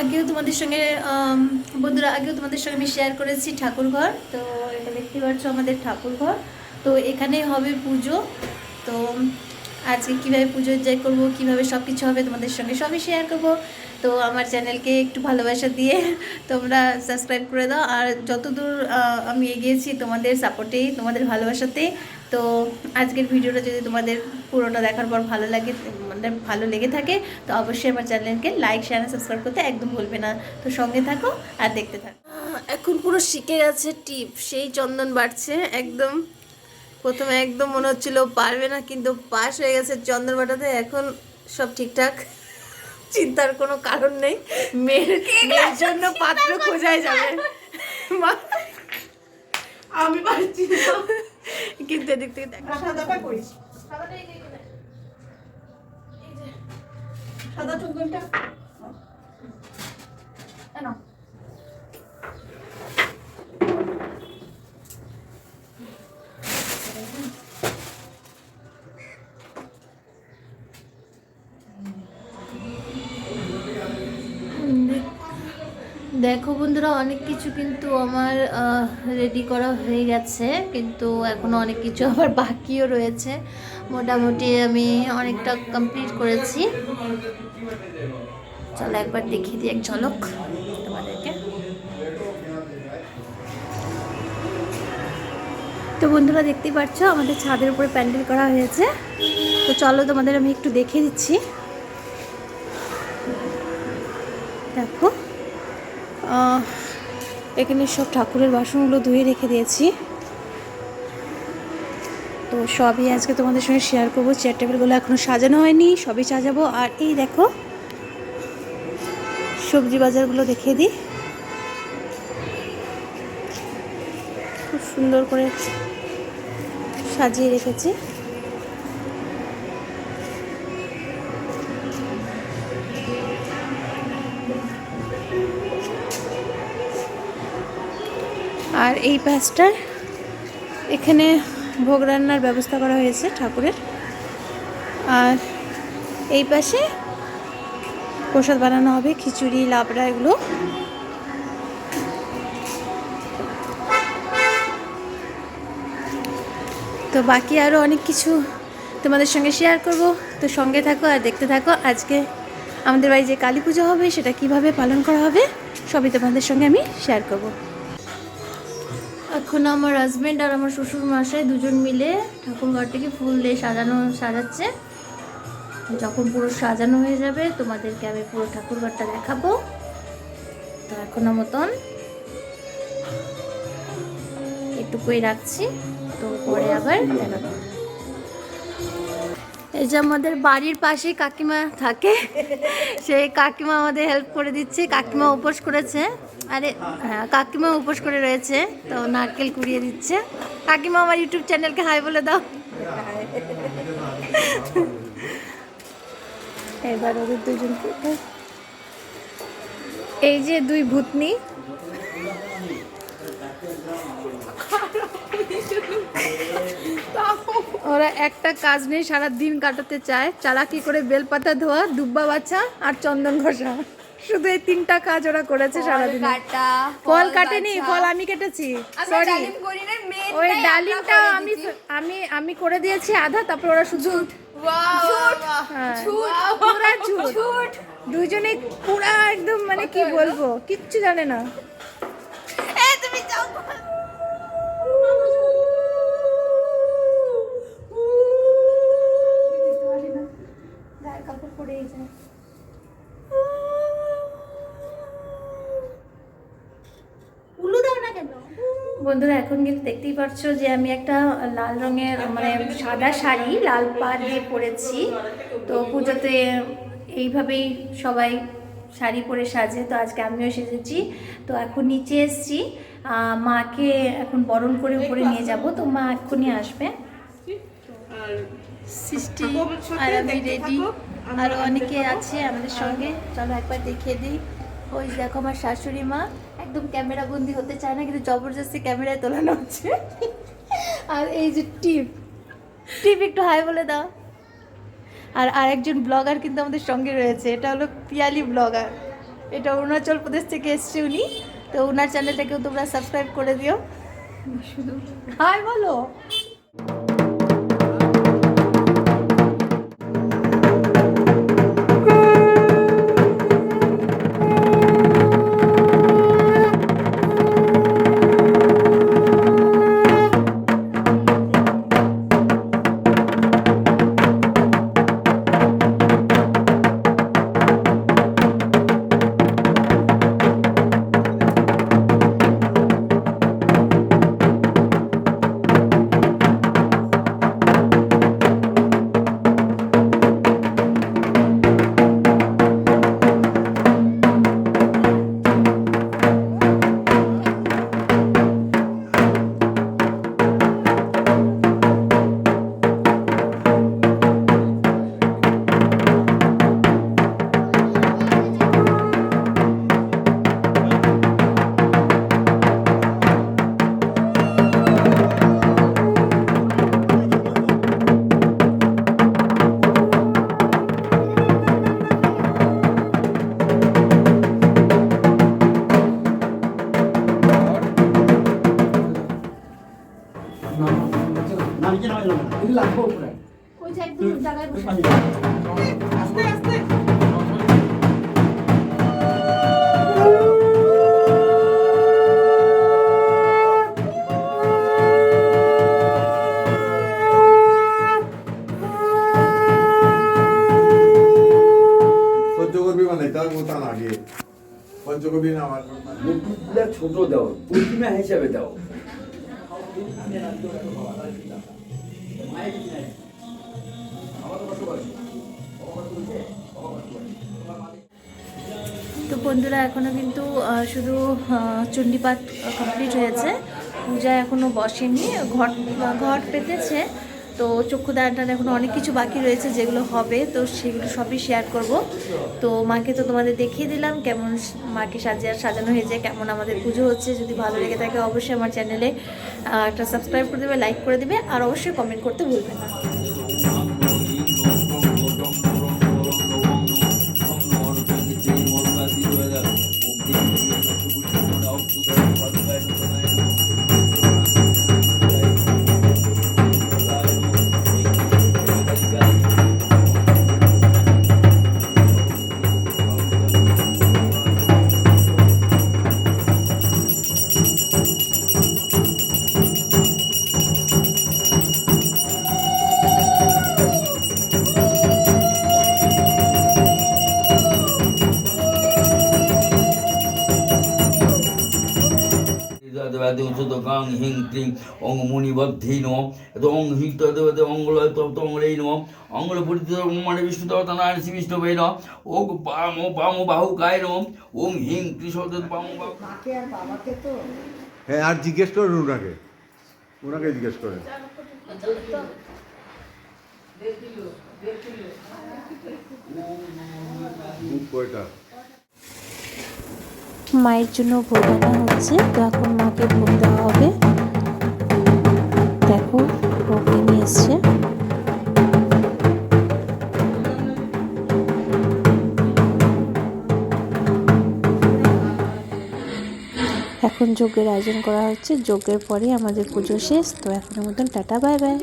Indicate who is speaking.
Speaker 1: আগেও তোমাদের সঙ্গে বন্ধুরা, আগেও তোমাদের সঙ্গে আমি শেয়ার করেছি ঠাকুর ঘর তো এটা দেখতে পাচ্ছ আমাদের ঠাকুর ঘর তো এখানে হবে পুজো। তো আজকে কীভাবে পুজো এনজয় করব, কীভাবে সব কিছু হবে তোমাদের সঙ্গে সবই শেয়ার করব। তো আমার চ্যানেলকে একটু ভালোবাসা দিয়ে তোমরা সাবস্ক্রাইব করে দাও। আর যতদূর আমি এগিয়েছি তোমাদের সাপোর্টেই তোমাদের ভালোবাসাতেই তো আজকের ভিডিওটা যদি তোমাদের পুরোটা দেখার পর ভালো লাগে মানে ভালো লেগে থাকে তো অবশ্যই আমার চ্যানেলকে লাইক শেয়ার আর সাবস্ক্রাইব করতে একদম ভুলবে না। তো সঙ্গে থাকো আর দেখতে থাকো। এখন পুরো শিখে গেছে টিপ সেই চন্দন বাড়ছে একদম। প্রথমে একদম মনে হচ্ছিল পারবে না কিন্তু পাস হয়ে গেছে চন্দন বাটাতে এখন সব ঠিকঠাক। চিন্তার কোনো কারণ নেই। মেয়ের মেয়ের জন্য পাত্র খোঁজাই যাবে।
Speaker 2: আমি পারছি না।
Speaker 1: কিন্তু এদিক থেকে দেখ
Speaker 2: সাদাটা করিস সাদা চন্দনটা
Speaker 1: দেখো বন্ধুরা, অনেক কিছু কিন্তু আমার রেডি করা হয়ে গেছে, কিন্তু এখনও অনেক কিছু আবার বাকিও রয়েছে। মোটামুটি আমি অনেকটা কমপ্লিট করেছি। চলো একবার দেখিয়ে দিই এক ঝলক তোমাদেরকে। তো বন্ধুরা, দেখতেই পাচ্ছ আমাদের ছাদের উপরে প্যান্ডেল করা হয়েছে। তো চলো তোমাদের আমি একটু দেখিয়ে দিচ্ছি। দেখো। এখানে সব ঠাকুরের বাসনগুলো ধুয়ে রেখে দিয়েছি। তো সবই আজকে তোমাদের সঙ্গে শেয়ার করব। চেয়ার টেবিলগুলো এখনও সাজানো হয়নি, সবই সাজাবো। আর এই দেখো, সবজি বাজারগুলো দেখিয়ে দিই। খুব সুন্দর করে সাজিয়ে রেখেছি। আর এই পাঁচটার এখানে ভোগ রান্নার ব্যবস্থা করা হয়েছে ঠাকুরের। আর এই পাশে প্রসাদ বানানো হবে, খিচুড়ি, লাবড়া এগুলো। তো বাকি আরও অনেক কিছু তোমাদের সঙ্গে শেয়ার করব। তো সঙ্গে থাকো আর দেখতে থাকো আজকে আমাদের বাড়ি যে কালী পুজো হবে, সেটা কীভাবে পালন করা হবে, সবই তোমাদের সঙ্গে আমি শেয়ার করব। এখন আমার হাজব্যান্ড আর আমার শ্বশুর মশাই দুজন মিলে ঠাকুর ঘরটাকে ফুল দিয়ে সাজানো, সাজাচ্ছে। যখন পুরো সাজানো হয়ে যাবে, তোমাদেরকে আমি পুরো ঠাকুর ঘরটা দেখাবো। তো এখনও মতন এটুকুই রাখছি। তো পরে আবার দেখাবো এই যে আমাদের বাড়ির পাশে কাকিমা থাকে, সেই কাকিমা আমাদের হেল্প করে দিচ্ছে, কাকিমা উপোস করেছে। আরে হ্যাঁ কাকিমা উপোস করে রয়েছে, তো নারকেল কুড়িয়ে দিচ্ছে। কাকিমা আমার ইউটিউব চ্যানেলকে হাই বলে দাও। এবার ওদের দুজন এই যে দুই ভূতনি। ওরা একটা কাজ নেই সারা দিন কাটাতে চায়। চালাকি করে বেলপাতা ধোয়া দুব্বা বাছা আর চন্দন ঘষা। শুধু এই তিনটা কাজ ওরা করেছে সারাদিন। ফল কাটেনি ফল আমি কেটেছি। সরি ওই ডালিমটা আমি আমি আমি করে দিয়েছি আধা তারপর ওরা শুধু হ্যাঁ, দুজনে পুরা একদম মানে কি বলব? কিচ্ছু জানে না। বন্ধুরা এখন কিন্তু দেখতেই পাচ্ছ যে আমি একটা লাল রঙের মানে সাদা শাড়ি লাল পাড় দিয়ে পরেছি। তো পুজোতে এইভাবেই সবাই শাড়ি পরে সাজে। তো আজকে আমিও সেজেছি। তো এখন নিচে এসেছি। আহ, মাকে এখন বরণ করে উপরে নিয়ে যাব। তো মা এক্ষুনি আসবে।
Speaker 2: আর
Speaker 1: সৃষ্টি আমি রেডি আরও অনেকে আছে আমাদের সঙ্গে। চলো একবার দেখিয়ে দিই। ওই দেখো আমার শাশুড়ি মা, একদম ক্যামেরা বন্দি হতে চায় না, কিন্তু জবরদস্তি ক্যামেরায় তোলানো হচ্ছে। আর এই যে টিপ টিপ একটু হাই বলে দাও। আর আরেকজন ব্লগার কিন্তু আমাদের সঙ্গে রয়েছে, এটা হলো পিয়ালি ব্লগার। এটা অরুণাচল প্রদেশ থেকে এসছে উনি, তো ওনার চ্যানেলটাকেও তোমরা সাবস্ক্রাইব করে দিও। শুধু হাই বলো? ওই যে একদম জায়গায় বসে
Speaker 2: আস্তে আস্তে
Speaker 3: ছোট দাও প্রতিমা হিসাবে দাও।
Speaker 1: তো বন্ধুরা এখনও কিন্তু শুধু চণ্ডীপাত কমপ্লিট হয়েছে। পূজা এখনও বসেনি। ঘট ঘট পেতেছে। তো চক্ষুদান টান এখনও অনেক কিছু বাকি রয়েছে যেগুলো হবে, তো সেগুলো সবই শেয়ার করব। তো মাকে তো তোমাদের দেখিয়ে দিলাম কেমন মাকে সাজিয়ে সাজানো হয়েছে, কেমন আমাদের পুজো হচ্ছে, যদি ভালো লেগে থাকে অবশ্যই আমার চ্যানেলে একটা সাবস্ক্রাইব করে দেবে লাইক করে দেবে, আর অবশ্যই কমেন্ট করতে ভুলবে না।
Speaker 3: হিং ক্লিং অং মুনিবদ্ধি নম। অং হিং তদেবতে অঙ্গল তঙ্গলেই নম। অঙ্গল পরিচিত মানে বিষ্ণু দেবতা শ্রী বিষ্ণু বৈ নম। ওং পাম পাম বাহু গায় নম। ওং হিং কৃষদ পাম বাহু
Speaker 4: হ্যাঁ আর জিজ্ঞেস করেন ওনাকে। ওনাকে জিজ্ঞেস করেন।
Speaker 1: মায়ের জন্য ভোগ আনা হচ্ছে, তো এখন মাকে ভোগ দেওয়া হবে। দেখো, ভোগ নিয়ে এসছে। এখন যজ্ঞের আয়োজন করা হচ্ছে। যজ্ঞের পরে আমাদের পুজো শেষ। তো এখনের মতন টাটা, বাই বাই।